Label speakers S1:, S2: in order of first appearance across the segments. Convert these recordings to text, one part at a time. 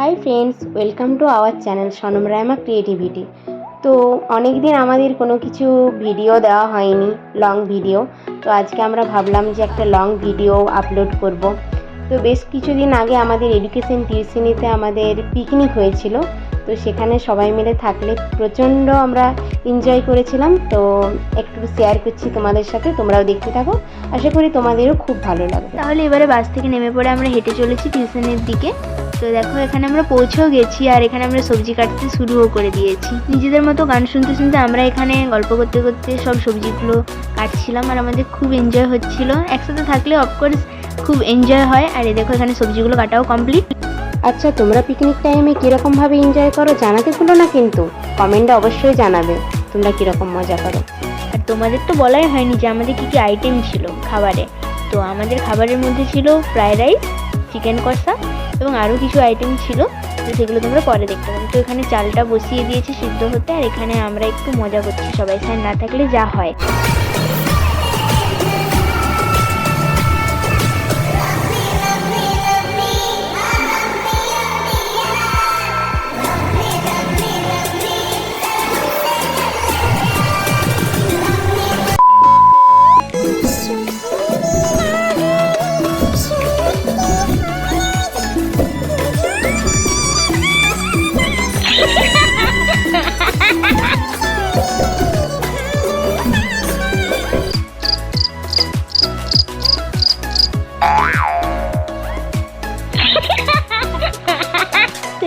S1: Hi friends, welcome to our channel Sonam Raima creativity. তো অনেক দিন আমাদের কোনো কিছু ভিডিও দেওয়া হয়নি, লং ভিডিও। তো আজকে আমরা ভাবলাম যে একটা লং ভিডিও আপলোড করব। তো বেশ কিছুদিন আগে আমাদের এডুকেশন টিউশনিতে আমাদের পিকনিক হয়েছিল। তো সেখানে সবাই মিলে থাকলে প্রচণ্ড আমরা এনজয় করেছিলাম। তো একটু শেয়ার করছি তোমাদের সাথে, তোমরাও দেখতে থাকো। আশা করি তোমাদেরও খুব ভালো লাগবে।
S2: তাহলে এবারে বাস থেকে নেমে পড়ে আমরা হেঁটে চলেছি টিউশনের দিকে। তো দেখো এখানে আমরা পৌঁছেও গেছি আর এখানে আমরা সবজি কাটতে শুরুও করে দিয়েছি। নিজেদের মতো গান শুনতে শুনতে আমরা এখানে গল্প করতে করতে সব সবজিগুলো কাটছিলাম আর আমাদের খুব এনজয় হচ্ছিল। একসাথে থাকলে অফকোর্স খুব এনজয় হয়। আর এই দেখো এখানে সবজিগুলো কাটাও কমপ্লিট
S1: আচ্ছা তোমরা পিকনিক টাইমে কীরকমভাবে এনজয় করো জানাতে ভুলো না কিন্তু। কমেন্টে অবশ্যই জানাবে। তোমরা কীরকম মজা করো।
S2: আর তোমাদের তো বলাই হয়নি যে আমাদের কী কী আইটেম ছিল খাবারে। তো আমাদের খাবারের মধ্যে ছিল ফ্রায়েড রাইস চিকেন কষা এবং আরও কিছু আইটেম ছিল, তো সেগুলো তোমরা পরে দেখতে পাবে। তো এখানে চালটা বসিয়ে দিয়েছি সিদ্ধ হতে, আর এখানে আমরা একটু মজা করছি সবাই, স্যার না থাকলে যা হয়।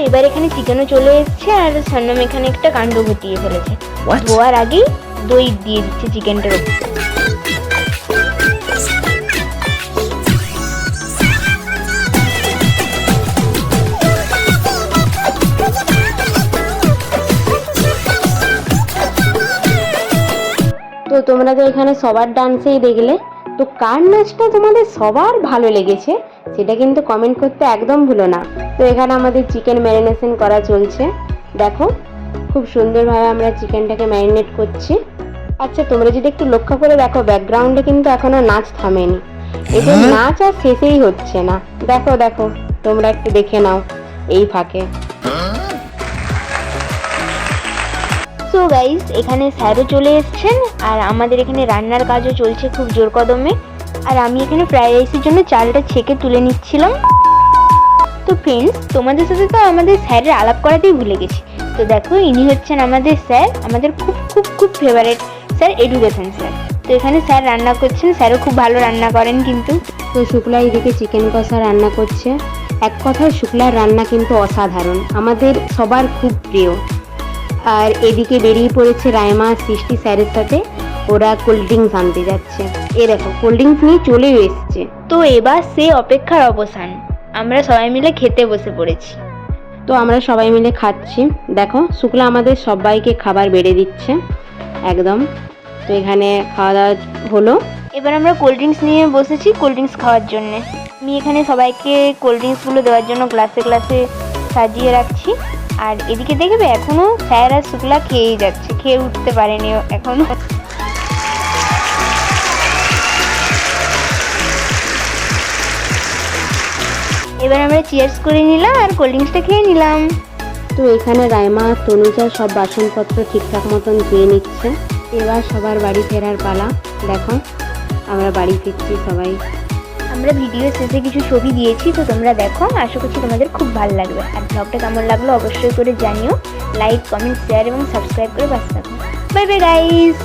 S2: এবার এখানে চিকেনও চলে এসেছে আর সন্নম এখানে একটা কাণ্ড ঘটিয়ে ফেলেছে। ধোয়ার আগেই দই দিয়ে দিচ্ছে চিকেনটার উপর
S1: তো তোমরা তো এখানে সবার ডান্সেই দেখলে। তো কার নাচটা তোমাদের সবার ভালো লেগেছে সেটা কিন্তু কমেন্ট করতে একদম ভুলো না। তো এখানে আমাদের চিকেন ম্যারিনেশন করা চলছে। দেখো খুব সুন্দরভাবে আমরা চিকেনটাকে ম্যারিনেট করছি। আচ্ছা তোমরা যদি একটু লক্ষ্য করে দেখো ব্যাকগ্রাউন্ডে কিন্তু এখনও নাচ থামেনি। এদের নাচ আর শেষেই হচ্ছে না। দেখো দেখো তোমরা একটু দেখে নাও এই ফাঁকে।
S2: সো গাইস এখানে স্যারও চলে এসছেন আর আমাদের এখানে রান্নার কাজও চলছে খুব জোর কদমে। আর আমি এখানে ফ্রাইড রাইসের জন্য চালটা ছেঁকে তুলে নিচ্ছিলাম। তো ফ্রেন্ডস তোমাদের সাথে তো আমাদের স্যারের আলাপ করাতেই ভুলে গেছি। তো দেখো, ইনি হচ্ছেন আমাদের স্যার, আমাদের খুব খুব খুব ফেভারিট স্যার এডুকেশন স্যার। তো এখানে স্যার রান্না করছেন, স্যারও খুব ভালো রান্না করেন কিন্তু।
S1: তো শুক্লা এদিকে চিকেন কষা রান্না করছে। এক কথায় শুক্লার রান্না কিন্তু অসাধারণ। আমাদের সবার খুব প্রিয়। আর এদিকে বেরিয়ে পড়েছে রায়মা সৃষ্টি স্যারের সাথে। ওরা কোল্ড ড্রিঙ্কস আনতে যাচ্ছে। এ দেখো কোল্ড ড্রিঙ্কস নিয়ে চলেও এসছে।
S2: তো এবার সে অপেক্ষার অবসান। আমরা সবাই মিলে খেতে বসে পড়েছি।
S1: তো আমরা সবাই মিলে খাচ্ছি। দেখো শুক্লা আমাদের সবাইকে খাবার বেড়ে দিচ্ছে। একদম। তো এখানে খাওয়া দাওয়া হলো।
S2: এবার আমরা কোল্ড ড্রিঙ্কস নিয়ে বসেছি কোল্ড ড্রিঙ্কস খাওয়ার জন্যে। আমি এখানে সবাইকে কোল্ড ড্রিঙ্কসগুলো দেওয়ার জন্য গ্লাসে গ্লাসে সাজিয়ে রাখছি। আর এদিকে দেখবে এখনও স্যার আর শুক্লা খেয়েই যাচ্ছে, খেয়ে উঠতে পারেনি ও এখনও। এবার আমরা চিয়ার্স করে নিলাম আর কোল্ড ড্রিঙ্কসটা খেয়ে নিলাম।
S1: তো এখানে রায়মা আর তনুজা সব বাসনপত্র ঠিকঠাক মতন ধুয়ে নিচ্ছে। এবার সবার বাড়ি ফেরার পালা। দেখো, আমরা বাড়ি ফিরছি সবাই।
S2: আমরা ভিডিও শেষে কিছু ছবি দিয়েছি, তো তোমরা দেখো। আশা করছি তোমাদের খুব ভালো লাগবে। আর ব্লগটা কেমন লাগল অবশ্যই করে জানিও। লাইক কমেন্ট শেয়ার এবং সাবস্ক্রাইব করে পাশে থাকো। Bye bye guys